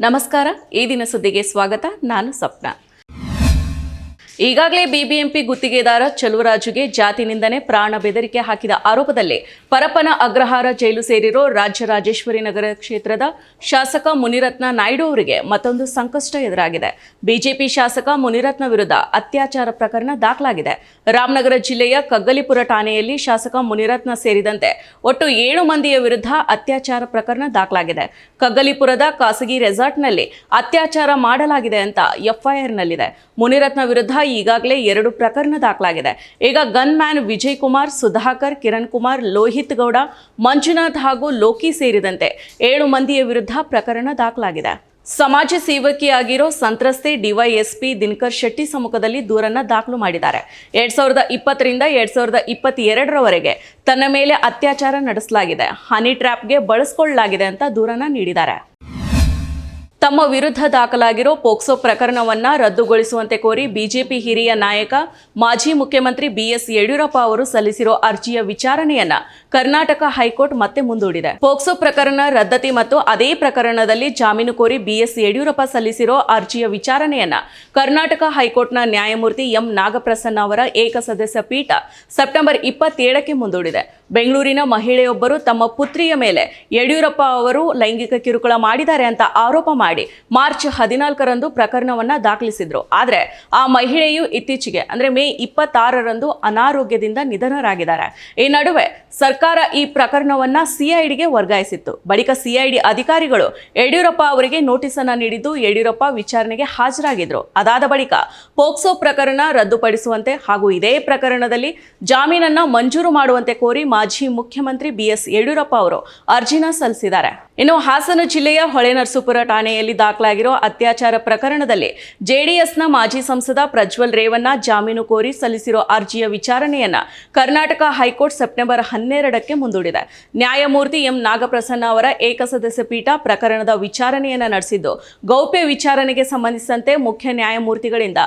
ನಮಸ್ಕಾರ ಈ ದಿನ ಸುದ್ದಿಗೆ ಸ್ವಾಗತ. ನಾನು ಸ್ವಪ್ನ. ಈಗಾಗಲೇ ಬಿಬಿಎಂಪಿ ಗುತ್ತಿಗೆದಾರ ಚಲುವರಾಜುಗೆ ಜಾತಿ ನಿಂದನೆ ಪ್ರಾಣ ಬೆದರಿಕೆ ಹಾಕಿದ ಆರೋಪದಲ್ಲಿ ಪರಪನ ಅಗ್ರಹಾರ ಜೈಲು ಸೇರಿರೋ ರಾಜ್ಯ ರಾಜೇಶ್ವರಿ ನಗರ ಕ್ಷೇತ್ರದ ಶಾಸಕ ಮುನಿರತ್ನ ನಾಯ್ಡು ಅವರಿಗೆ ಮತ್ತೊಂದು ಸಂಕಷ್ಟ ಎದುರಾಗಿದೆ. ಬಿಜೆಪಿ ಶಾಸಕ ಮುನಿರತ್ನ ವಿರುದ್ಧ ಅತ್ಯಾಚಾರ ಪ್ರಕರಣ ದಾಖಲಾಗಿದೆ. ರಾಮನಗರ ಜಿಲ್ಲೆಯ ಕಗ್ಗಲಿಪುರ ಠಾಣೆಯಲ್ಲಿ ಶಾಸಕ ಮುನಿರತ್ನ ಸೇರಿದಂತೆ ಒಟ್ಟು ಏಳು ಮಂದಿಯ ವಿರುದ್ಧ ಅತ್ಯಾಚಾರ ಪ್ರಕರಣ ದಾಖಲಾಗಿದೆ. ಕಗ್ಗಲಿಪುರದ ಖಾಸಗಿ ರೆಸಾರ್ಟ್ನಲ್ಲಿ ಅತ್ಯಾಚಾರ ಮಾಡಲಾಗಿದೆ ಅಂತ ಎಫ್ಐಆರ್ನಲ್ಲಿದೆ. ಮುನಿರತ್ನ ವಿರುದ್ಧ ಈಗಾಗಲೇ ಎರಡು ಪ್ರಕರಣ ದಾಖಲಾಗಿದೆ. ಈಗ ಗನ್ ಮ್ಯಾನ್ ವಿಜಯ್ ಕುಮಾರ್ ಸುಧಾಕರ್, ಕಿರಣ್ ಕುಮಾರ್, ಲೋಹಿತ್ ಗೌಡ, ಮಂಜುನಾಥ್ ಹಾಗೂ ಲೋಕಿ ಸೇರಿದಂತೆ ಏಳು ಮಂದಿಯ ವಿರುದ್ಧ ಪ್ರಕರಣ ದಾಖಲಾಗಿದೆ. ಸಮಾಜ ಸೇವಕಿಯಾಗಿರೋ ಸಂತ್ರಸ್ತೆ ಡಿವೈಎಸ್ಪಿ ದಿನಕರ್ ಶೆಟ್ಟಿ ಸಮ್ಮುಖದಲ್ಲಿ ದೂರನ್ನ ದಾಖಲು ಮಾಡಿದ್ದಾರೆ. ಎರಡ್ ಸಾವಿರದ ಇಪ್ಪತ್ತರಿಂದ ಎರಡ್ ಸಾವಿರದ ಇಪ್ಪತ್ತೆರಡರವರೆಗೆ ತನ್ನ ಮೇಲೆ ಅತ್ಯಾಚಾರ ನಡೆಸಲಾಗಿದೆ. ಹನಿ ಟ್ರ್ಯಾಪ್ಗೆ ಬಳಸ್ಕೊಳ್ಳಲಾಗಿದೆ ಅಂತ ದೂರನ್ನ ನೀಡಿದ್ದಾರೆ. ತಮ್ಮ ವಿರುದ್ಧ ದಾಖಲಾಗಿರೋ ಪೋಕ್ಸೋ ಪ್ರಕರಣವನ್ನ ರದ್ದುಗೊಳಿಸುವಂತೆ ಕೋರಿ ಬಿಜೆಪಿ ಹಿರಿಯ ನಾಯಕ, ಮಾಜಿ ಮುಖ್ಯಮಂತ್ರಿ ಬಿಎಸ್ ಯಡಿಯೂರಪ್ಪ ಅವರು ಸಲ್ಲಿಸಿರೋ ಅರ್ಜಿಯ ವಿಚಾರಣೆಯನ್ನ ಕರ್ನಾಟಕ ಹೈಕೋರ್ಟ್ ಮತ್ತೆ ಮುಂದೂಡಿದೆ. ಪೋಕ್ಸೋ ಪ್ರಕರಣ ರದ್ದತಿ ಮತ್ತು ಅದೇ ಪ್ರಕರಣದಲ್ಲಿ ಜಾಮೀನು ಕೋರಿ ಬಿಎಸ್ ಯಡಿಯೂರಪ್ಪ ಸಲ್ಲಿಸಿರೋ ಅರ್ಜಿಯ ವಿಚಾರಣೆಯನ್ನ ಕರ್ನಾಟಕ ಹೈಕೋರ್ಟ್ನ ನ್ಯಾಯಮೂರ್ತಿ ಎಂ ನಾಗಪ್ರಸನ್ನ ಅವರ ಏಕಸದಸ್ಯ ಪೀಠ ಸೆಪ್ಟೆಂಬರ್ ಇಪ್ಪತ್ತೇಳಕ್ಕೆ ಮುಂದೂಡಿದೆ. ಬೆಂಗಳೂರಿನ ಮಹಿಳೆಯೊಬ್ಬರು ತಮ್ಮ ಪುತ್ರಿಯ ಮೇಲೆ ಯಡಿಯೂರಪ್ಪ ಅವರು ಲೈಂಗಿಕ ಕಿರುಕುಳ ಮಾಡಿದ್ದಾರೆ ಅಂತ ಆರೋಪ ಮಾಡಿ ಮಾರ್ಚ್ ಹದಿನಾಲ್ಕರಂದು ಪ್ರಕರಣವನ್ನು ದಾಖಲಿಸಿದ್ರು. ಆದರೆ ಆ ಮಹಿಳೆಯು ಇತ್ತೀಚೆಗೆ, ಅಂದರೆ ಮೇ ಇಪ್ಪತ್ತಾರರಂದು ಅನಾರೋಗ್ಯದಿಂದ ನಿಧನರಾಗಿದ್ದಾರೆ. ಈ ನಡುವೆ ಸರ್ಕಾರ ಈ ಪ್ರಕರಣವನ್ನು ಸಿಐಡಿಗೆ ವರ್ಗಾಯಿಸಿತ್ತು. ಬಳಿಕ ಸಿಐಡಿ ಅಧಿಕಾರಿಗಳು ಯಡಿಯೂರಪ್ಪ ಅವರಿಗೆ ನೋಟಿಸನ್ನು ನೀಡಿದ್ದು ಯಡಿಯೂರಪ್ಪ ವಿಚಾರಣೆಗೆ ಹಾಜರಾಗಿದ್ರು. ಅದಾದ ಬಳಿಕ ಪೋಕ್ಸೋ ಪ್ರಕರಣ ರದ್ದುಪಡಿಸುವಂತೆ ಹಾಗೂ ಇದೇ ಪ್ರಕರಣದಲ್ಲಿ ಜಾಮೀನನ್ನು ಮಂಜೂರು ಮಾಡುವಂತೆ ಕೋರಿ ಮಾಜಿ ಮುಖ್ಯಮಂತ್ರಿ ಬಿಎಸ್ ಯಡಿಯೂರಪ್ಪ ಅವರು ಅರ್ಜಿನ ಸಲ್ಲಿಸಿದ್ದಾರೆ. ಇನ್ನು ಹಾಸನ ಜಿಲ್ಲೆಯ ಹೊಳೆನರಸೀಪುರ ಠಾಣೆಯಲ್ಲಿ ದಾಖಲಾಗಿರೋ ಅತ್ಯಾಚಾರ ಪ್ರಕರಣದಲ್ಲಿ ಜೆಡಿಎಸ್ನ ಮಾಜಿ ಸಂಸದ ಪ್ರಜ್ವಲ್ ರೇವಣ್ಣ ಜಾಮೀನು ಕೋರಿ ಸಲ್ಲಿಸಿರೋ ಅರ್ಜಿಯ ವಿಚಾರಣೆಯನ್ನ ಕರ್ನಾಟಕ ಹೈಕೋರ್ಟ್ ಸೆಪ್ಟೆಂಬರ್ ಹನ್ನೆರಡಕ್ಕೆ ಮುಂದೂಡಿದೆ. ನ್ಯಾಯಮೂರ್ತಿ ಎಂ ನಾಗಪ್ರಸನ್ನ ಅವರ ಏಕಸದಸ್ಯ ಪೀಠ ಪ್ರಕರಣದ ವಿಚಾರಣೆಯನ್ನ ನಡೆಸಿದ್ದು, ಗೌಪ್ಯ ವಿಚಾರಣೆಗೆ ಸಂಬಂಧಿಸಿದಂತೆ ಮುಖ್ಯ ನ್ಯಾಯಮೂರ್ತಿಗಳಿಂದ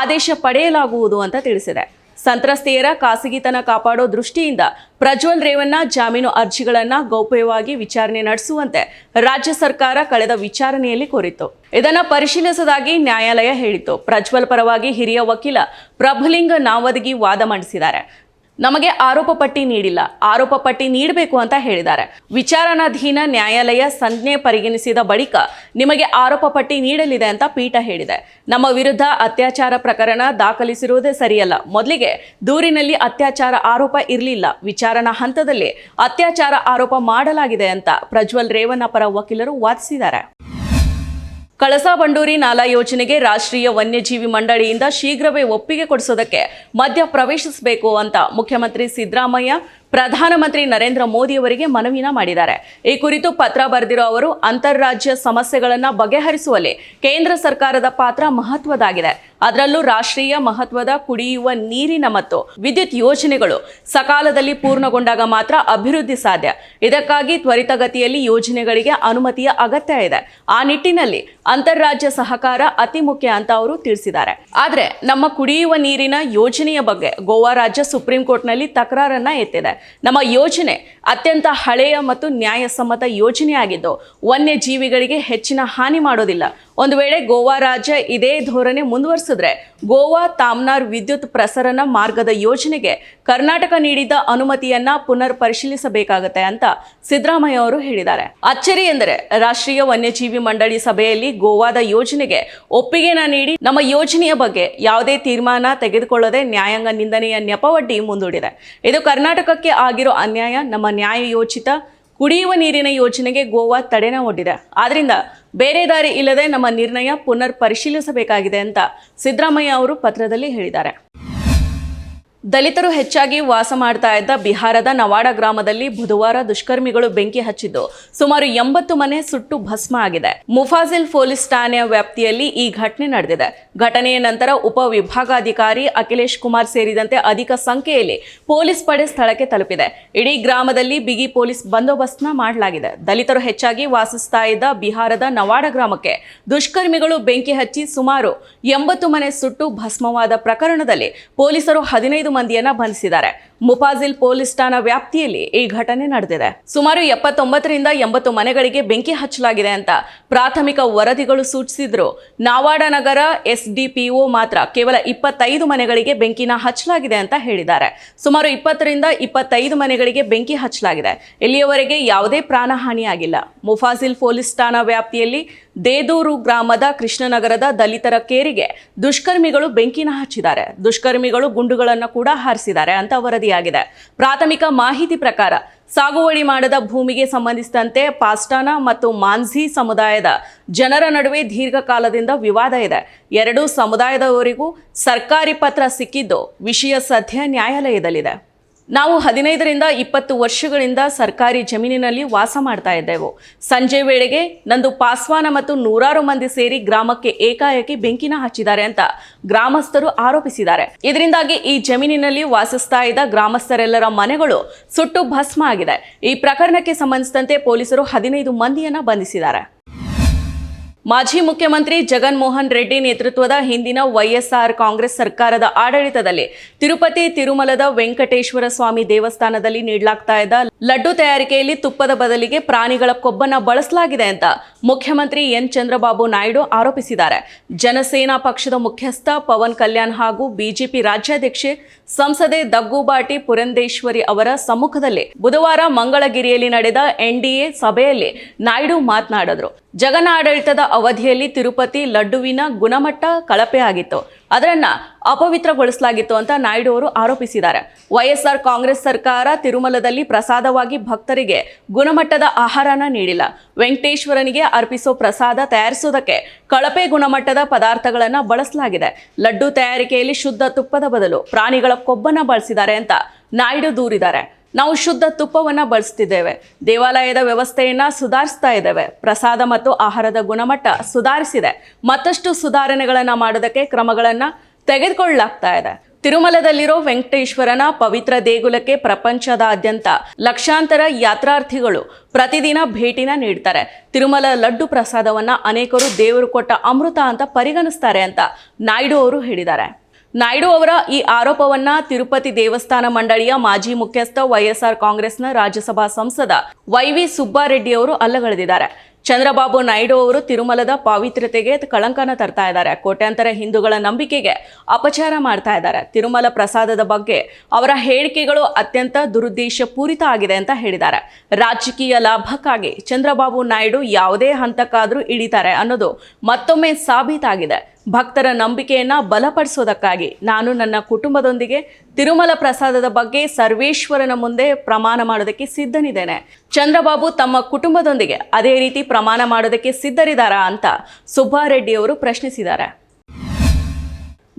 ಆದೇಶ ಪಡೆಯಲಾಗುವುದು ಅಂತ ತಿಳಿಸಿದೆ. ಸಂತ್ರಸ್ತೆಯರ ಖಾಸಗಿತನ ಕಾಪಾಡೋ ದೃಷ್ಟಿಯಿಂದ ಪ್ರಜ್ವಲ್ ರೇವಣ್ಣ ಜಾಮೀನು ಅರ್ಜಿಗಳನ್ನು ಗೌಪ್ಯವಾಗಿ ವಿಚಾರಣೆ ನಡೆಸುವಂತೆ ರಾಜ್ಯ ಸರ್ಕಾರ ಕಳೆದ ವಿಚಾರಣೆಯಲ್ಲಿ ಕೋರಿತ್ತು. ಇದನ್ನು ಪರಿಶೀಲಿಸದಾಗಿ ನ್ಯಾಯಾಲಯ ಹೇಳಿತ್ತು. ಪ್ರಜ್ವಲ್ ಪರವಾಗಿ ಹಿರಿಯ ವಕೀಲ ಪ್ರಭುಲಿಂಗ ನಾವದಗಿ ವಾದ ಮಂಡಿಸಿದ್ದಾರೆ. ನಮಗೆ ಆರೋಪ ಪಟ್ಟಿ ನೀಡಿಲ್ಲ. ಆರೋಪ ಪಟ್ಟಿ ನೀಡಬೇಕು ಅಂತ ಹೇಳಿದ್ದಾರೆ. ವಿಚಾರಣಾಧೀನ ನ್ಯಾಯಾಲಯ ಸಂಜ್ಞೆ ಪರಿಗಣಿಸಿದ ಬಳಿಕ ನಿಮಗೆ ಆರೋಪ ಪಟ್ಟಿ ನೀಡಲಿದೆ ಅಂತ ಪೀಠ ಹೇಳಿದೆ. ನಮ್ಮ ವಿರುದ್ಧ ಅತ್ಯಾಚಾರ ಪ್ರಕರಣ ದಾಖಲಿಸಿರುವುದೇ ಸರಿಯಲ್ಲ. ಮೊದಲಿಗೆ ದೂರಿನಲ್ಲಿ ಅತ್ಯಾಚಾರ ಆರೋಪ ಇರಲಿಲ್ಲ. ವಿಚಾರಣಾ ಹಂತದಲ್ಲಿ ಅತ್ಯಾಚಾರ ಆರೋಪ ಮಾಡಲಾಗಿದೆ ಅಂತ ಪ್ರಜ್ವಲ್ ರೇವಣ್ಣ ಪರ ವಕೀಲರು ವಾದಿಸಿದ್ದಾರೆ. ಕಳಸಾ ಬಂಡೂರಿ ನಾಲಾ ಯೋಜನೆಗೆ ರಾಷ್ಟ್ರೀಯ ವನ್ಯಜೀವಿ ಮಂಡಳಿಯಿಂದ ಶೀಘ್ರವೇ ಒಪ್ಪಿಗೆ ಕೊಡಿಸೋದಕ್ಕೆ ಮಧ್ಯ ಪ್ರವೇಶಿಸಬೇಕು ಅಂತ ಮುಖ್ಯಮಂತ್ರಿ ಸಿದ್ದರಾಮಯ್ಯ ಪ್ರಧಾನಮಂತ್ರಿ ನರೇಂದ್ರ ಮೋದಿಯವರಿಗೆ ಮನವಿನ ಮಾಡಿದ್ದಾರೆ. ಈ ಕುರಿತು ಪತ್ರ ಬರೆದಿರೋ ಅವರು, ಅಂತಾರಾಜ್ಯ ಸಮಸ್ಯೆಗಳನ್ನು ಬಗೆಹರಿಸುವಲ್ಲಿ ಕೇಂದ್ರ ಸರ್ಕಾರದ ಪಾತ್ರ ಮಹತ್ವದಾಗಿದೆ. ಅದರಲ್ಲೂ ರಾಷ್ಟ್ರೀಯ ಮಹತ್ವದ ಕುಡಿಯುವ ನೀರಿನ ಮತ್ತು ವಿದ್ಯುತ್ ಯೋಜನೆಗಳು ಸಕಾಲದಲ್ಲಿ ಪೂರ್ಣಗೊಂಡಾಗ ಮಾತ್ರ ಅಭಿವೃದ್ಧಿ ಸಾಧ್ಯ. ಇದಕ್ಕಾಗಿ ತ್ವರಿತಗತಿಯಲ್ಲಿ ಯೋಜನೆಗಳಿಗೆ ಅನುಮತಿಯ ಅಗತ್ಯ ಇದೆ. ಆ ನಿಟ್ಟಿನಲ್ಲಿ ಅಂತಾರಾಜ್ಯ ಸಹಕಾರ ಅತಿ ಮುಖ್ಯ ಅಂತ ಅವರು ತಿಳಿಸಿದ್ದಾರೆ. ಆದರೆ ನಮ್ಮ ಕುಡಿಯುವ ನೀರಿನ ಯೋಜನೆಯ ಬಗ್ಗೆ ಗೋವಾ ರಾಜ್ಯ ಸುಪ್ರೀಂ ಕೋರ್ಟ್ನಲ್ಲಿ ತಕರಾರನ್ನ ಎತ್ತಿದೆ. ನಮ್ಮ ಯೋಜನೆ ಅತ್ಯಂತ ಹಳೆಯ ಮತ್ತು ನ್ಯಾಯಸಮ್ಮತ ಯೋಜನೆಯಾಗಿದ್ದು ವನ್ಯಜೀವಿಗಳಿಗೆ ಹೆಚ್ಚಿನ ಹಾನಿ ಮಾಡೋದಿಲ್ಲ. ಒಂದು ವೇಳೆ ಗೋವಾ ರಾಜ್ಯ ಇದೇ ಧೋರಣೆ ಮುಂದುವರಿಸಿದ್ರೆ ಗೋವಾ ತಾಮ್ನಾರ್ ವಿದ್ಯುತ್ ಪ್ರಸರಣ ಮಾರ್ಗದ ಯೋಜನೆಗೆ ಕರ್ನಾಟಕ ನೀಡಿದ ಅನುಮತಿಯನ್ನ ಪುನರ್ ಪರಿಶೀಲಿಸಬೇಕಾಗತ್ತೆ ಅಂತ ಸಿದ್ದರಾಮಯ್ಯ ಅವರು ಹೇಳಿದ್ದಾರೆ. ಅಚ್ಚರಿ ಎಂದರೆ ರಾಷ್ಟ್ರೀಯ ವನ್ಯಜೀವಿ ಮಂಡಳಿ ಸಭೆಯಲ್ಲಿ ಗೋವಾದ ಯೋಜನೆಗೆ ಒಪ್ಪಿಗೆನ ನೀಡಿ ನಮ್ಮ ಯೋಜನೆಯ ಬಗ್ಗೆ ಯಾವುದೇ ತೀರ್ಮಾನ ತೆಗೆದುಕೊಳ್ಳದೆ ನ್ಯಾಯಾಂಗ ನಿಂದನೆಯ ನೆಪವಡ್ಡಿ ಮುಂದೂಡಿದೆ. ಇದು ಕರ್ನಾಟಕಕ್ಕೆ ಆಗಿರೋ ಅನ್ಯಾಯ, ನಮ್ಮ ನ್ಯಾಯಯೋಚಿತ ಕುಡಿಯುವ ನೀರಿನ ಯೋಜನೆಗೆ ಗೋವಾ ತಡೆನ ಒಡ್ಡಿದೆ. ಆದ್ರಿಂದ ಬೇರೆ ದಾರಿ ಇಲ್ಲದೆ ನಮ್ಮ ನಿರ್ಣಯ ಪುನರ್ ಪರಿಶೀಲಿಸಬೇಕಾಗಿದೆ ಅಂತ ಸಿದ್ದರಾಮಯ್ಯ ಅವರು ಪತ್ರದಲ್ಲಿ ಹೇಳಿದ್ದಾರೆ. ದಲಿತರು ಹೆಚ್ಚಾಗಿ ವಾಸ ಮಾಡ್ತಾ ಇದ್ದ ಬಿಹಾರದ ನವಾಡ ಗ್ರಾಮದಲ್ಲಿ ಬುಧವಾರ ದುಷ್ಕರ್ಮಿಗಳು ಬೆಂಕಿ ಹಚ್ಚಿದ್ದು. ಸುಮಾರು ಎಂಬತ್ತು ಮನೆ ಸುಟ್ಟು ಭಸ್ಮ ಆಗಿದೆ. ಮುಫಾಜಿಲ್ ಪೊಲೀಸ್ ಠಾಣೆಯ ವ್ಯಾಪ್ತಿಯಲ್ಲಿ ಈ ಘಟನೆ ನಡೆದಿದೆ. ಘಟನೆಯ ನಂತರ ಉಪವಿಭಾಗಾಧಿಕಾರಿ ಅಖಿಲೇಶ್ ಕುಮಾರ್ ಸೇರಿದಂತೆ ಅಧಿಕ ಸಂಖ್ಯೆಯಲ್ಲಿ ಪೊಲೀಸ್ ಪಡೆ ಸ್ಥಳಕ್ಕೆ ತಲುಪಿದೆ. ಇಡೀ ಗ್ರಾಮದಲ್ಲಿ ಬಿಗಿ ಪೊಲೀಸ್ ಬಂದೋಬಸ್ತ್ನ ಮಾಡಲಾಗಿದೆ. ದಲಿತರು ಹೆಚ್ಚಾಗಿ ವಾಸಿಸ್ತಾ ಇದ್ದ ಬಿಹಾರದ ನವಾಡ ಗ್ರಾಮಕ್ಕೆ ದುಷ್ಕರ್ಮಿಗಳು ಬೆಂಕಿ ಹಚ್ಚಿ ಸುಮಾರು ಎಂಬತ್ತು ಮನೆ ಸುಟ್ಟು ಭಸ್ಮವಾದ ಪ್ರಕರಣದಲ್ಲಿ ಪೊಲೀಸರು ಹದಿನೈದು ಮಂದಿಯನ್ನ ಬಂಧಿಸಿದ್ದಾರೆ. ಮುಫಾಜಿಲ್ ಪೊಲೀಸ್ ಠಾಣಾ ವ್ಯಾಪ್ತಿಯಲ್ಲಿ ಈ ಘಟನೆ ನಡೆದಿದೆ. ಸುಮಾರು ಎಪ್ಪತ್ತೊಂಬತ್ತರಿಂದ ಎಂಬತ್ತು ಮನೆಗಳಿಗೆ ಬೆಂಕಿ ಹಚ್ಚಲಾಗಿದೆ ಅಂತ ಪ್ರಾಥಮಿಕ ವರದಿಗಳು ಸೂಚಿಸಿದ್ರು. ನಾವಾಡ ನಗರ ಎಸ್ಡಿಪಿಒ ಮಾತ್ರ ಕೇವಲ ಇಪ್ಪತ್ತೈದು ಮನೆಗಳಿಗೆ ಬೆಂಕಿನ ಹಚ್ಚಲಾಗಿದೆ ಅಂತ ಹೇಳಿದ್ದಾರೆ. ಸುಮಾರು ಇಪ್ಪತ್ತರಿಂದ ಇಪ್ಪತ್ತೈದು ಮನೆಗಳಿಗೆ ಬೆಂಕಿ ಹಚ್ಚಲಾಗಿದೆ. ಇಲ್ಲಿಯವರೆಗೆ ಯಾವುದೇ ಪ್ರಾಣಹಾನಿಯಾಗಿಲ್ಲ. ಮುಫಾಜಿಲ್ ಪೊಲೀಸ್ ಠಾಣಾ ವ್ಯಾಪ್ತಿಯಲ್ಲಿ ದೇದೂರು ಗ್ರಾಮದ ಕೃಷ್ಣನಗರದ ದಲಿತರ ಕೇರಿಗೆ ದುಷ್ಕರ್ಮಿಗಳು ಬೆಂಕಿನ ಹಚ್ಚಿದ್ದಾರೆ. ದುಷ್ಕರ್ಮಿಗಳು ಗುಂಡುಗಳನ್ನು ಕೂಡ ಹಾರಿಸಿದ್ದಾರೆ ಅಂತ ವರದಿಯಾಗಿದೆ ಪ್ರಾಥಮಿಕ ಮಾಹಿತಿ ಪ್ರಕಾರ, ಸಾಗುವಳಿ ಮಾಡದ ಭೂಮಿಗೆ ಸಂಬಂಧಿಸಿದಂತೆ ಪಾಸ್ಟಾನ ಮತ್ತು ಮಾನ್ಝಿ ಸಮುದಾಯದ ಜನರ ನಡುವೆ ದೀರ್ಘಕಾಲದಿಂದ ವಿವಾದ ಇದೆ. ಎರಡೂ ಸಮುದಾಯದವರಿಗೂ ಸರ್ಕಾರಿ ಪತ್ರ ಸಿಕ್ಕಿದ್ದು ವಿಷಯ ಸದ್ಯ ನ್ಯಾಯಾಲಯದಲ್ಲಿದೆ. ನಾವು ಹದಿನೈದರಿಂದ ಇಪ್ಪತ್ತು ವರ್ಷಗಳಿಂದ ಸರ್ಕಾರಿ ಜಮೀನಿನಲ್ಲಿ ವಾಸ ಮಾಡ್ತಾ ಇದ್ದೆವು. ಸಂಜೆ ವೇಳೆಗೆ ನಂದು ಪಾಸ್ವಾನ ಮತ್ತು ನೂರಾರು ಮಂದಿ ಸೇರಿ ಗ್ರಾಮಕ್ಕೆ ಏಕಾಏಕಿ ಬೆಂಕಿನ ಹಚ್ಚಿದ್ದಾರೆ ಅಂತ ಗ್ರಾಮಸ್ಥರು ಆರೋಪಿಸಿದ್ದಾರೆ. ಇದರಿಂದಾಗಿ ಈ ಜಮೀನಿನಲ್ಲಿ ವಾಸಿಸ್ತಾ ಇದ್ದ ಗ್ರಾಮಸ್ಥರೆಲ್ಲರ ಮನೆಗಳು ಸುಟ್ಟು ಭಸ್ಮ ಆಗಿದೆ. ಈ ಪ್ರಕರಣಕ್ಕೆ ಸಂಬಂಧಿಸಿದಂತೆ ಪೊಲೀಸರು ಹದಿನೈದು ಮಂದಿಯನ್ನ ಬಂಧಿಸಿದ್ದಾರೆ. ಮಾಜಿ ಮುಖ್ಯಮಂತ್ರಿ ಜಗನ್ ಮೋಹನ್ ರೆಡ್ಡಿ ನೇತೃತ್ವದ ಹಿಂದಿನ ವೈಎಸ್ಆರ್ ಕಾಂಗ್ರೆಸ್ ಸರ್ಕಾರದ ಆಡಳಿತದಲ್ಲಿ ತಿರುಪತಿ, ತಿರುಮಲದ ವೆಂಕಟೇಶ್ವರ ಸ್ವಾಮಿ ದೇವಸ್ಥಾನದಲ್ಲಿ ನೀಡಲಾಗ್ತಾ ಇದ್ದ ಲಡ್ಡು ತಯಾರಿಕೆಯಲ್ಲಿ ತುಪ್ಪದ ಬದಲಿಗೆ ಪ್ರಾಣಿಗಳ ಕೊಬ್ಬನ್ನು ಬಳಸಲಾಗಿದೆ ಅಂತ ಮುಖ್ಯಮಂತ್ರಿ ಎನ್ ಚಂದ್ರಬಾಬು ನಾಯ್ಡು ಆರೋಪಿಸಿದ್ದಾರೆ. ಜನಸೇನಾ ಪಕ್ಷದ ಮುಖ್ಯಸ್ಥ ಪವನ್ ಕಲ್ಯಾಣ್ ಹಾಗೂ ಬಿಜೆಪಿ ರಾಜ್ಯಾಧ್ಯಕ್ಷೆ ಸಂಸದೆ ದಗ್ಗುಬಾಟಿ ಪುರಂದೇಶ್ವರಿ ಅವರ ಸಮ್ಮುಖದಲ್ಲಿ ಬುಧವಾರ ಮಂಗಳಗಿರಿಯಲ್ಲಿ ನಡೆದ ಎನ್ಡಿಎ ಸಭೆಯಲ್ಲಿ ನಾಯ್ಡು ಮಾತನಾಡಿದರು. ಜಗನಾಡಳಿತದ ಅವಧಿಯಲ್ಲಿ ತಿರುಪತಿ ಲಡ್ಡುವಿನ ಗುಣಮಟ್ಟ ಕಳಪೆ ಆಗಿತ್ತು ಅದರನ್ನ ಅಪವಿತ್ರಗೊಳಿಸಲಾಗಿತ್ತು ಅಂತ ನಾಯ್ಡು ಅವರು ಆರೋಪಿಸಿದ್ದಾರೆ. ವೈಎಸ್ಆರ್ ಕಾಂಗ್ರೆಸ್ ಸರ್ಕಾರ ತಿರುಮಲದಲ್ಲಿ ಪ್ರಸಾದವಾಗಿ ಭಕ್ತರಿಗೆ ಗುಣಮಟ್ಟದ ಆಹಾರನ ನೀಡಿಲ್ಲ. ವೆಂಕಟೇಶ್ವರನಿಗೆ ಅರ್ಪಿಸೋ ಪ್ರಸಾದ ತಯಾರಿಸೋದಕ್ಕೆ ಕಳಪೆ ಗುಣಮಟ್ಟದ ಪದಾರ್ಥಗಳನ್ನು ಬಳಸಲಾಗಿದೆ. ಲಡ್ಡು ತಯಾರಿಕೆಯಲ್ಲಿ ಶುದ್ಧ ತುಪ್ಪದ ಬದಲು ಪ್ರಾಣಿಗಳ ಕೊಬ್ಬನ್ನು ಬಳಸಿದ್ದಾರೆ ಅಂತ ನಾಯ್ಡು ದೂರಿದ್ದಾರೆ. ನಾವು ಶುದ್ಧ ತುಪ್ಪವನ್ನು ಬಳಸ್ತಿದ್ದೇವೆ. ದೇವಾಲಯದ ವ್ಯವಸ್ಥೆಯನ್ನು ಸುಧಾರಿಸ್ತಾ ಇದ್ದೇವೆ. ಪ್ರಸಾದ ಮತ್ತು ಆಹಾರದ ಗುಣಮಟ್ಟ ಸುಧಾರಿಸಿದೆ. ಮತ್ತಷ್ಟು ಸುಧಾರಣೆಗಳನ್ನು ಮಾಡೋದಕ್ಕೆ ಕ್ರಮಗಳನ್ನು ತೆಗೆದುಕೊಳ್ಳಲಾಗ್ತಾ ಇದೆ. ತಿರುಮಲದಲ್ಲಿರೋ ವೆಂಕಟೇಶ್ವರನ ಪವಿತ್ರ ದೇಗುಲಕ್ಕೆ ಪ್ರಪಂಚದಾದ್ಯಂತ ಲಕ್ಷಾಂತರ ಯಾತ್ರಾರ್ಥಿಗಳು ಪ್ರತಿದಿನ ಭೇಟಿನ ನೀಡ್ತಾರೆ. ತಿರುಮಲ ಲಡ್ಡು ಪ್ರಸಾದವನ್ನು ಅನೇಕರು ದೇವರು ಕೊಟ್ಟ ಅಮೃತ ಅಂತ ಪರಿಗಣಿಸ್ತಾರೆ ಅಂತ ನಾಯ್ಡು ಅವರು ಹೇಳಿದ್ದಾರೆ. ನಾಯ್ಡು ಅವರ ಈ ಆರೋಪವನ್ನ ತಿರುಪತಿ ದೇವಸ್ಥಾನ ಮಂಡಳಿಯ ಮಾಜಿ ಮುಖ್ಯಸ್ಥ ವೈಎಸ್ಆರ್ ಕಾಂಗ್ರೆಸ್ನ ರಾಜ್ಯಸಭಾ ಸಂಸದ ವೈ ವಿ ಸುಬ್ಬಾರೆಡ್ಡಿ ಅವರು ಅಲ್ಲಗಳೆದಿದ್ದಾರೆ. ಚಂದ್ರಬಾಬು ನಾಯ್ಡು ಅವರು ತಿರುಮಲದ ಪಾವಿತ್ರ್ಯತೆಗೆ ಕಳಂಕನ ತರ್ತಾ ಇದ್ದಾರೆ. ಕೋಟ್ಯಾಂತರ ಹಿಂದೂಗಳ ನಂಬಿಕೆಗೆ ಅಪಚಾರ ಮಾಡ್ತಾ ಇದ್ದಾರೆ. ತಿರುಮಲ ಪ್ರಸಾದದ ಬಗ್ಗೆ ಅವರ ಹೇಳಿಕೆಗಳು ಅತ್ಯಂತ ದುರುದ್ದೇಶ ಪೂರಿತ ಆಗಿದೆ ಅಂತ ಹೇಳಿದ್ದಾರೆ. ರಾಜಕೀಯ ಲಾಭಕ್ಕಾಗಿ ಚಂದ್ರಬಾಬು ನಾಯ್ಡು ಯಾವುದೇ ಹಂತಕ್ಕಾದರೂ ಇಳಿತಾರೆ ಅನ್ನೋದು ಮತ್ತೊಮ್ಮೆ ಸಾಬೀತಾಗಿದೆ. ಭಕ್ತರ ನಂಬಿಕೆಯನ್ನು ಬಲಪಡಿಸೋದಕ್ಕಾಗಿ ನಾನು ನನ್ನ ಕುಟುಂಬದೊಂದಿಗೆ ತಿರುಮಲ ಪ್ರಸಾದದ ಬಗ್ಗೆ ಸರ್ವೇಶ್ವರನ ಮುಂದೆ ಪ್ರಮಾಣ ಮಾಡೋದಕ್ಕೆ ಸಿದ್ಧನಿದ್ದೇನೆ. ಚಂದ್ರಬಾಬು ತಮ್ಮ ಕುಟುಂಬದೊಂದಿಗೆ ಅದೇ ರೀತಿ ಪ್ರಮಾಣ ಮಾಡೋದಕ್ಕೆ ಸಿದ್ಧರಿದ್ದಾರಾ ಅಂತ ಸುಬ್ಬಾರೆಡ್ಡಿಯವರು ಪ್ರಶ್ನಿಸಿದ್ದಾರೆ.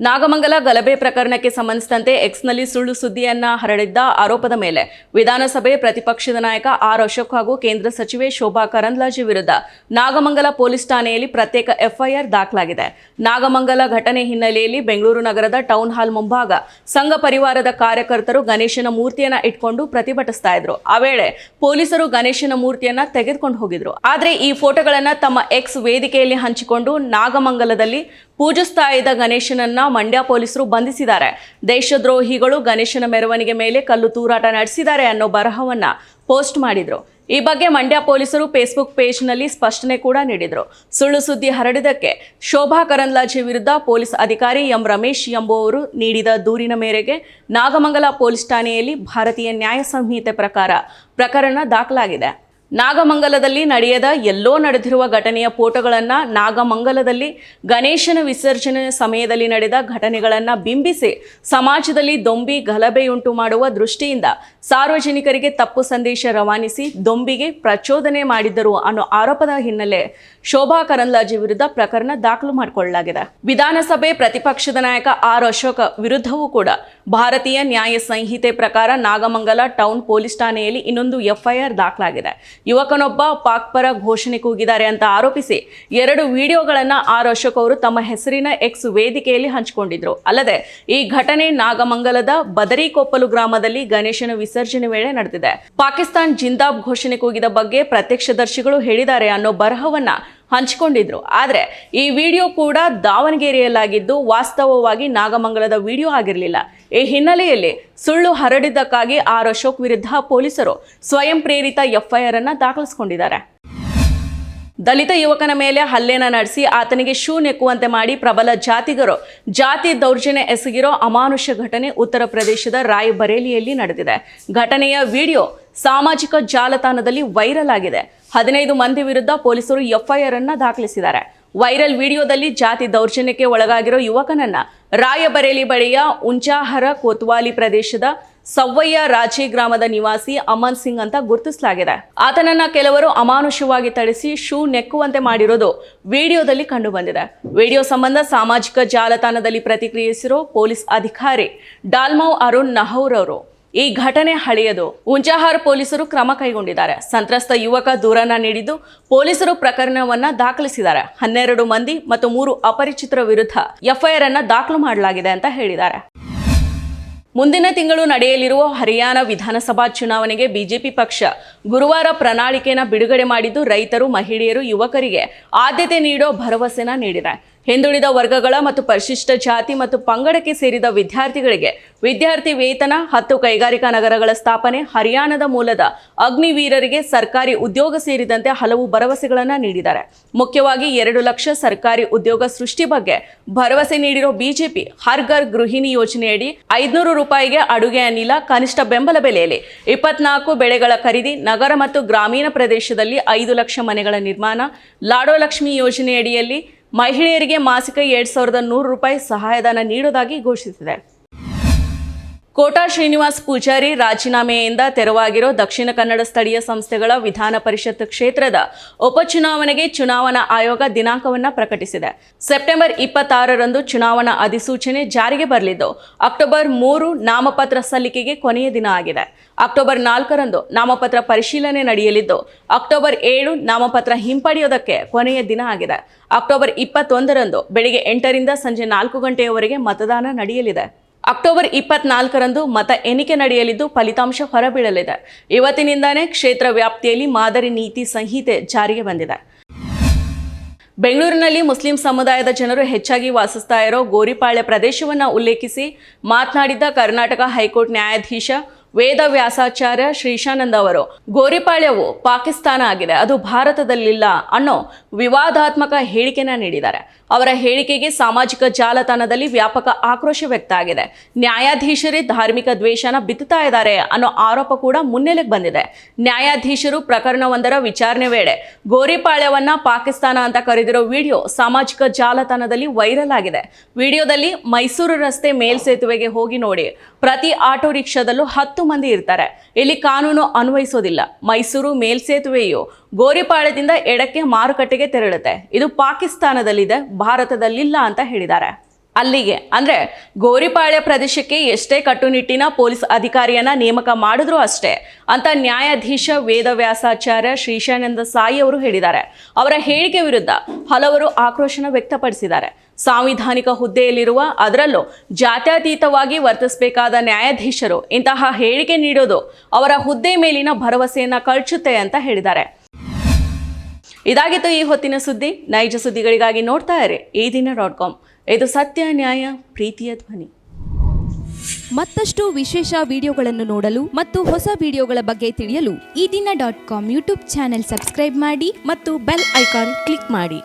ನಾಗಮಂಗಲ ಗಲಭೆ ಪ್ರಕರಣಕ್ಕೆ ಸಂಬಂಧಿಸಿದಂತೆ ಎಕ್ಸ್ನಲ್ಲಿ ಸುಳ್ಳು ಸುದ್ದಿಯನ್ನ ಹರಡಿದ್ದ ಆರೋಪದ ಮೇಲೆ ವಿಧಾನಸಭೆ ಪ್ರತಿಪಕ್ಷದ ನಾಯಕ ಆರ್ ಅಶೋಕ್ ಹಾಗೂ ಕೇಂದ್ರ ಸಚಿವೆ ಶೋಭಾ ಕರಂದ್ಲಾಜೆ ವಿರುದ್ಧ ನಾಗಮಂಗಲ ಪೊಲೀಸ್ ಠಾಣೆಯಲ್ಲಿ ಪ್ರತ್ಯೇಕ ಎಫ್ಐಆರ್ ದಾಖಲಾಗಿದೆ. ನಾಗಮಂಗಲ ಘಟನೆ ಹಿನ್ನೆಲೆಯಲ್ಲಿ ಬೆಂಗಳೂರು ನಗರದ ಟೌನ್ ಹಾಲ್ ಮುಂಭಾಗ ಸಂಘ ಪರಿವಾರದ ಕಾರ್ಯಕರ್ತರು ಗಣೇಶನ ಮೂರ್ತಿಯನ್ನ ಇಟ್ಕೊಂಡು ಪ್ರತಿಭಟಿಸ್ತಾ ಇದ್ರು. ಆ ವೇಳೆ ಪೊಲೀಸರು ಗಣೇಶನ ಮೂರ್ತಿಯನ್ನ ತೆಗೆದುಕೊಂಡು ಹೋಗಿದ್ರು. ಆದರೆ ಈ ಫೋಟೋಗಳನ್ನ ತಮ್ಮ ಎಕ್ಸ್ ವೇದಿಕೆಯಲ್ಲಿ ಹಂಚಿಕೊಂಡು ನಾಗಮಂಗಲದಲ್ಲಿ ಪೂಜಿಸ್ತಾ ಇದ್ದ ಗಣೇಶನನ್ನ ಮಂಡ್ಯ ಪೊಲೀಸರು ಬಂಧಿಸಿದ್ದಾರೆ. ದೇಶದ್ರೋಹಿಗಳು ಗಣೇಶನ ಮೆರವಣಿಗೆ ಮೇಲೆ ಕಲ್ಲು ತೂರಾಟ ನಡೆಸಿದ್ದಾರೆ ಅನ್ನೋ ಬರಹವನ್ನ ಪೋಸ್ಟ್ ಮಾಡಿದ್ರು. ಈ ಬಗ್ಗೆ ಮಂಡ್ಯ ಪೊಲೀಸರು ಫೇಸ್ಬುಕ್ ಪೇಜ್ನಲ್ಲಿ ಸ್ಪಷ್ಟನೆ ಕೂಡ ನೀಡಿದರು. ಸುಳ್ಳು ಸುದ್ದಿ ಹರಡಿದಕ್ಕೆ ಶೋಭಾ ಕರಂದ್ಲಾಜೆ ವಿರುದ್ಧ ಪೊಲೀಸ್ ಅಧಿಕಾರಿ ಎಂ ರಮೇಶ್ ಎಂಬುವವರು ನೀಡಿದ ದೂರಿನ ಮೇರೆಗೆ ನಾಗಮಂಗಲ ಪೊಲೀಸ್ ಠಾಣೆಯಲ್ಲಿ ಭಾರತೀಯ ನ್ಯಾಯ ಸಂಹಿತೆ ಪ್ರಕಾರ ಪ್ರಕರಣ ದಾಖಲಾಗಿದೆ. ನಾಗಮಂಗಲದಲ್ಲಿ ನಡೆಯದ ಎಲ್ಲೋ ನಡೆದಿರುವ ಘಟನೆಯ ಫೋಟೋಗಳನ್ನು ನಾಗಮಂಗಲದಲ್ಲಿ ಗಣೇಶನ ವಿಸರ್ಜನೆ ಸಮಯದಲ್ಲಿ ನಡೆದ ಘಟನೆಗಳನ್ನು ಬಿಂಬಿಸಿ ಸಮಾಜದಲ್ಲಿ ದೊಂಬಿ ಗಲಭೆಯುಂಟು ಮಾಡುವ ದೃಷ್ಟಿಯಿಂದ ಸಾರ್ವಜನಿಕರಿಗೆ ತಪ್ಪು ಸಂದೇಶ ರವಾನಿಸಿ ದೊಂಬಿಗೆ ಪ್ರಚೋದನೆ ಮಾಡಿದ್ದರು ಅನ್ನೋ ಆರೋಪದ ಹಿನ್ನೆಲೆ ಶೋಭಾ ಕರಂದ್ಲಾಜೆ ವಿರುದ್ಧ ಪ್ರಕರಣ ದಾಖಲು ಮಾಡಿಕೊಳ್ಳಲಾಗಿದೆ. ವಿಧಾನಸಭೆ ಪ್ರತಿಪಕ್ಷದ ನಾಯಕ ಆರ್ ಅಶೋಕ ವಿರುದ್ಧವೂ ಕೂಡ ಭಾರತೀಯ ನ್ಯಾಯ ಸಂಹಿತೆ ಪ್ರಕಾರ ನಾಗಮಂಗಲ ಟೌನ್ ಪೊಲೀಸ್ ಠಾಣೆಯಲ್ಲಿ ಇನ್ನೊಂದು ಎಫ್ಐಆರ್ ದಾಖಲಾಗಿದೆ. ಯುವಕನೊಬ್ಬ ಪಾಕ್ ಪರ ಘೋಷಣೆ ಕೂಗಿದ್ದಾರೆ ಅಂತ ಆರೋಪಿಸಿ ಎರಡು ವಿಡಿಯೋಗಳನ್ನು ಆರ್ ಅಶೋಕ್ ಅವರು ತಮ್ಮ ಹೆಸರಿನ ಎಕ್ಸ್ ವೇದಿಕೆಯಲ್ಲಿ ಹಂಚಿಕೊಂಡಿದ್ರು. ಅಲ್ಲದೆ, ಈ ಘಟನೆ ನಾಗಮಂಗಲದ ಬದರಿಕೊಪ್ಪಲು ಗ್ರಾಮದಲ್ಲಿ ಗಣೇಶನ ವಿಸರ್ಜನೆ ವೇಳೆ ನಡೆದಿದೆ. ಪಾಕಿಸ್ತಾನ್ ಜಿಂದಾಬ್ ಘೋಷಣೆ ಕೂಗಿದ ಬಗ್ಗೆ ಪ್ರತ್ಯಕ್ಷದರ್ಶಿಗಳು ಹೇಳಿದ್ದಾರೆ ಅನ್ನೋ ಬರಹವನ್ನ ಹಂಚಿಕೊಂಡಿದ್ರು. ಆದರೆ ಈ ವಿಡಿಯೋ ಕೂಡ ದಾವಣಗೆರೆಯಲ್ಲಾಗಿದ್ದು ವಾಸ್ತವವಾಗಿ ನಾಗಮಂಗಲದ ವಿಡಿಯೋ ಆಗಿರಲಿಲ್ಲ. ಈ ಹಿನ್ನೆಲೆಯಲ್ಲಿ ಸುಳ್ಳು ಹರಡಿದ್ದಕ್ಕಾಗಿ ಆರ್ ಅಶೋಕ್ ವಿರುದ್ಧ ಪೊಲೀಸರು ಸ್ವಯಂ ಪ್ರೇರಿತ ಎಫ್ಐಆರ್ ಅನ್ನು ದಾಖಲಿಸಿಕೊಂಡಿದ್ದಾರೆ. ದಲಿತ ಯುವಕನ ಮೇಲೆ ಹಲ್ಲೆನ ನಡೆಸಿ ಆತನಿಗೆ ಶೂ ನೆಕ್ಕುವಂತೆ ಮಾಡಿ ಪ್ರಬಲ ಜಾತಿಗರು, ಜಾತಿ ದೌರ್ಜನ್ಯ ಎಸಗಿರೋ ಅಮಾನುಷ್ಯ ಘಟನೆ ಉತ್ತರ ಪ್ರದೇಶದ ರಾಯ್ಬರೇಲಿಯಲ್ಲಿ ನಡೆದಿದೆ. ಘಟನೆಯ ವಿಡಿಯೋ ಸಾಮಾಜಿಕ ಜಾಲತಾಣದಲ್ಲಿ ವೈರಲ್ ಆಗಿದೆ. ಹದಿನೈದು ಮಂದಿ ವಿರುದ್ಧ ಪೊಲೀಸರು ಎಫ್ಐಆರ್ ಅನ್ನ ದಾಖಲಿಸಿದ್ದಾರೆ. ವೈರಲ್ ವಿಡಿಯೋದಲ್ಲಿ ಜಾತಿ ದೌರ್ಜನ್ಯಕ್ಕೆ ಒಳಗಾಗಿರೋ ಯುವಕನನ್ನ ರಾಯಬರೇಲಿ ಬಳಿಯ ಉಂಚಾಹರ ಕೋತ್ವಾಲಿ ಪ್ರದೇಶದ ಸವ್ವಯ್ಯ ರಾಜಿ ಗ್ರಾಮದ ನಿವಾಸಿ ಅಮನ್ ಸಿಂಗ್ ಅಂತ ಗುರುತಿಸಲಾಗಿದೆ. ಆತನನ್ನ ಕೆಲವರು ಅಮಾನುಷವಾಗಿ ಥಳಿಸಿ ಶೂ ನೆಕ್ಕುವಂತೆ ಮಾಡಿರೋದು ವಿಡಿಯೋದಲ್ಲಿ ಕಂಡುಬಂದಿದೆ. ವಿಡಿಯೋ ಸಂಬಂಧ ಸಾಮಾಜಿಕ ಜಾಲತಾಣದಲ್ಲಿ ಪ್ರತಿಕ್ರಿಯಿಸಿರೋ ಪೊಲೀಸ್ ಅಧಿಕಾರಿ ಡಾಲ್ಮೌ ಅರುಣ್ ನಹೌರ್ ಅವರು ಈ ಘಟನೆ ಹಳೆಯದು. ಹುಂಜಾಹಾರ್ ಪೊಲೀಸರು ಕ್ರಮ ಕೈಗೊಂಡಿದ್ದಾರೆ. ಸಂತ್ರಸ್ತ ಯುವಕ ದೂರನ್ನ ನೀಡಿದ್ದು ಪೊಲೀಸರು ಪ್ರಕರಣವನ್ನ ದಾಖಲಿಸಿದ್ದಾರೆ. ಹನ್ನೆರಡು ಮಂದಿ ಮತ್ತು ಮೂರು ಅಪರಿಚಿತರ ವಿರುದ್ಧ ಎಫ್ಐಆರ್ ಅನ್ನ ದಾಖಲು ಮಾಡಲಾಗಿದೆ ಅಂತ ಹೇಳಿದ್ದಾರೆ. ಮುಂದಿನ ತಿಂಗಳು ನಡೆಯಲಿರುವ ಹರಿಯಾಣ ವಿಧಾನಸಭಾ ಚುನಾವಣೆಗೆ ಬಿಜೆಪಿ ಪಕ್ಷ ಗುರುವಾರ ಪ್ರಣಾಳಿಕೆನ ಬಿಡುಗಡೆ ಮಾಡಿದ್ದು ರೈತರು, ಮಹಿಳೆಯರು, ಯುವಕರಿಗೆ ಆದ್ಯತೆ ನೀಡೋ ಭರವಸೆನ ನೀಡಿದೆ. ಹಿಂದುಳಿದ ವರ್ಗಗಳ ಮತ್ತು ಪರಿಶಿಷ್ಟ ಜಾತಿ ಮತ್ತು ಪಂಗಡಕ್ಕೆ ಸೇರಿದ ವಿದ್ಯಾರ್ಥಿಗಳಿಗೆ ವಿದ್ಯಾರ್ಥಿ ವೇತನ, ಹತ್ತು ಕೈಗಾರಿಕಾ ನಗರಗಳ ಸ್ಥಾಪನೆ, ಹರಿಯಾಣದ ಮೂಲದ ಅಗ್ನಿವೀರರಿಗೆ ಸರ್ಕಾರಿ ಉದ್ಯೋಗ ಸೇರಿದಂತೆ ಹಲವು ಭರವಸೆಗಳನ್ನು ನೀಡಿದ್ದಾರೆ. ಮುಖ್ಯವಾಗಿ ಎರಡು ಲಕ್ಷ ಸರ್ಕಾರಿ ಉದ್ಯೋಗ ಸೃಷ್ಟಿ ಬಗ್ಗೆ ಭರವಸೆ ನೀಡಿರೋ ಬಿಜೆಪಿ ಹರ್ ಘರ್ ಗೃಹಿಣಿ ಯೋಜನೆಯಡಿ ಐದುನೂರು ರೂಪಾಯಿಗೆ ಅಡುಗೆ ಅನಿಲ, ಕನಿಷ್ಠ ಬೆಂಬಲ ಬೆಲೆಯಲ್ಲಿ ಇಪ್ಪತ್ನಾಲ್ಕು ಬೆಳೆಗಳ ಖರೀದಿ, ನಗರ ಮತ್ತು ಗ್ರಾಮೀಣ ಪ್ರದೇಶದಲ್ಲಿ ಐದು ಲಕ್ಷ ಮನೆಗಳ ನಿರ್ಮಾಣ ಲಾಡೋ ಲಕ್ಷ್ಮಿ ಯೋಜನೆಯಡಿಯಲ್ಲಿ ಮಹಿಳೆಯರಿಗೆ ಮಾಸಿಕ ಎರಡ್ ಸಾವಿರದ ನೂರು ರೂಪಾಯಿ ಸಹಾಯಧನ ನೀಡೋದಾಗಿ ಘೋಷಿಸಿದೆ. ಕೋಟಾ ಶ್ರೀನಿವಾಸ್ ಪೂಜಾರಿ ರಾಜೀನಾಮೆಯಿಂದ ತೆರವಾಗಿರೋ ದಕ್ಷಿಣ ಕನ್ನಡ ಸ್ಥಳೀಯ ಸಂಸ್ಥೆಗಳ ವಿಧಾನ ಪರಿಷತ್ ಕ್ಷೇತ್ರದ ಉಪಚುನಾವಣೆಗೆ ಚುನಾವಣಾ ಆಯೋಗ ದಿನಾಂಕವನ್ನ ಪ್ರಕಟಿಸಿದೆ. ಸೆಪ್ಟೆಂಬರ್ ಇಪ್ಪತ್ತಾರರಂದು ಚುನಾವಣಾ ಅಧಿಸೂಚನೆ ಜಾರಿಗೆ ಬರಲಿದ್ದು, ಅಕ್ಟೋಬರ್ ಮೂರು ನಾಮಪತ್ರ ಸಲ್ಲಿಕೆಗೆ ಕೊನೆಯ ದಿನ ಆಗಿದೆ. ಅಕ್ಟೋಬರ್ ನಾಲ್ಕರಂದು ನಾಮಪತ್ರ ಪರಿಶೀಲನೆ ನಡೆಯಲಿದ್ದು, ಅಕ್ಟೋಬರ್ ಏಳು ನಾಮಪತ್ರ ಹಿಂಪಡೆಯೋದಕ್ಕೆ ಕೊನೆಯ ದಿನ ಆಗಿದೆ. ಅಕ್ಟೋಬರ್ ಇಪ್ಪತ್ತೊಂದರಂದು ಬೆಳಿಗ್ಗೆ ಎಂಟರಿಂದ ಸಂಜೆ ನಾಲ್ಕು ಗಂಟೆಯವರೆಗೆ ಮತದಾನ ನಡೆಯಲಿದೆ. ಅಕ್ಟೋಬರ್ ಇಪ್ಪತ್ನಾಲ್ಕರಂದು ಮತ ಎಣಿಕೆ ನಡೆಯಲಿದ್ದು ಫಲಿತಾಂಶ ಹೊರಬೀಳಲಿದೆ. ಇವತ್ತಿನಿಂದಾನೇ ಕ್ಷೇತ್ರ ವ್ಯಾಪ್ತಿಯಲ್ಲಿ ಮಾದರಿ ನೀತಿ ಸಂಹಿತೆ ಜಾರಿಗೆ ಬಂದಿದೆ. ಬೆಂಗಳೂರಿನಲ್ಲಿ ಮುಸ್ಲಿಂ ಸಮುದಾಯದ ಜನರು ಹೆಚ್ಚಾಗಿ ವಾಸಿಸ್ತಾ ಇರೋ ಗೋರಿಪಾಳ್ಯ ಪ್ರದೇಶವನ್ನು ಉಲ್ಲೇಖಿಸಿ ಮಾತನಾಡಿದ ಕರ್ನಾಟಕ ಹೈಕೋರ್ಟ್ ನ್ಯಾಯಾಧೀಶ ವೇದ ವ್ಯಾಸಾಚಾರ್ಯ ಶ್ರೀಶಾನಂದ ಅವರು, ಗೋರಿಪಾಳ್ಯವು ಪಾಕಿಸ್ತಾನ ಆಗಿದೆ, ಅದು ಭಾರತದಲ್ಲಿಲ್ಲ ಅನ್ನೋ ವಿವಾದಾತ್ಮಕ ಹೇಳಿಕೆನ ನೀಡಿದ್ದಾರೆ. ಅವರ ಹೇಳಿಕೆಗೆ ಸಾಮಾಜಿಕ ಜಾಲತಾಣದಲ್ಲಿ ವ್ಯಾಪಕ ಆಕ್ರೋಶ ವ್ಯಕ್ತ ಆಗಿದೆ ನ್ಯಾಯಾಧೀಶರೇ ಧಾರ್ಮಿಕ ದ್ವೇಷನ ಬಿತ್ತುತ್ತಾ ಇದ್ದಾರೆ ಅನ್ನೋ ಆರೋಪ ಕೂಡ ಮುನ್ನೆಲೆಗೆ ಬಂದಿದೆ. ನ್ಯಾಯಾಧೀಶರು ಪ್ರಕರಣವೊಂದರ ವಿಚಾರಣೆ ವೇಳೆ ಗೋರಿಪಾಳ್ಯವನ್ನ ಪಾಕಿಸ್ತಾನ ಅಂತ ಕರೆದಿರೋ ವಿಡಿಯೋ ಸಾಮಾಜಿಕ ಜಾಲತಾಣದಲ್ಲಿ ವೈರಲ್ ಆಗಿದೆ. ವಿಡಿಯೋದಲ್ಲಿ ಮೈಸೂರು ರಸ್ತೆ ಮೇಲ್ಸೇತುವೆಗೆ ಹೋಗಿ ನೋಡಿ, ಪ್ರತಿ ಆಟೋ ರಿಕ್ಷಾದಲ್ಲೂ ಹತ್ತು ಮಂದಿ ಇರ್ತಾರೆ. ಇಲ್ಲಿ ಕಾನೂನು ಅನ್ವಯಿಸೋದಿಲ್ಲ. ಮೈಸೂರು ಮೇಲ್ಸೇತುವೆಯು ಗೋರಿಪಾಳ್ಯದಿಂದ ಎಡಕ್ಕೆ ಮಾರುಕಟ್ಟೆಗೆ ತೆರಳುತ್ತೆ. ಇದು ಪಾಕಿಸ್ತಾನದಲ್ಲಿದೆ, ಭಾರತದಲ್ಲಿಲ್ಲ ಅಂತ ಹೇಳಿದ್ದಾರೆ. ಅಲ್ಲಿಗೆ, ಅಂದ್ರೆ ಗೋರಿಪಾಳ್ಯ ಪ್ರದೇಶಕ್ಕೆ ಎಷ್ಟೇ ಕಟ್ಟುನಿಟ್ಟಿನ ಪೊಲೀಸ್ ಅಧಿಕಾರಿಯನ್ನ ನೇಮಕ ಮಾಡಿದ್ರು ಅಷ್ಟೇ, ಅಂತ ನ್ಯಾಯಾಧೀಶ ವೇದವ್ಯಾಸಾಚಾರ್ಯ ಶ್ರೀಶಾನಂದ ಸಾಯಿ ಅವರು ಹೇಳಿದ್ದಾರೆ. ಅವರ ಹೇಳಿಕೆ ವಿರುದ್ಧ ಹಲವರು ಆಕ್ರೋಶನ ವ್ಯಕ್ತಪಡಿಸಿದ್ದಾರೆ. ಸಾಂವಿಧಾನಿಕ ಹುದ್ದೆಯಲ್ಲಿರುವ ಅದರಲ್ಲೂ ಜಾತ್ಯತೀತವಾಗಿ ವರ್ತಿಸಬೇಕಾದ ನ್ಯಾಯಾಧೀಶರು ಇಂತಹ ಹೇಳಿಕೆ ನೀಡೋದು ಅವರ ಹುದ್ದೆ ಮೇಲಿನ ಭರವಸೆಯನ್ನ ಕಳಚುತ್ತೆ ಅಂತ ಹೇಳಿದ್ದಾರೆ. ಇದಾಗಿತ್ತು ಈ ಹೊತ್ತಿನ ಸುದ್ದಿ. ನೈಜ ಸುದ್ದಿಗಳಿಗಾಗಿ ನೋಡ್ತಾ ಇರಿ. ಈ ದಿನ ಡಾಟ್ ಕಾಮ್. ಇದು ಸತ್ಯ ನ್ಯಾಯ, ಪ್ರೀತಿಯ ಧ್ವನಿ. ಮತ್ತಷ್ಟು ವಿಶೇಷ ವಿಡಿಯೋಗಳನ್ನು ನೋಡಲು ಮತ್ತು ಹೊಸ ವಿಡಿಯೋಗಳ ಬಗ್ಗೆ ತಿಳಿಯಲು Eedina dot com YouTube channel subscribe ಮಾಡಿ ಮತ್ತು ಬೆಲ್ ಐಕಾನ್ ಕ್ಲಿಕ್ ಮಾಡಿ.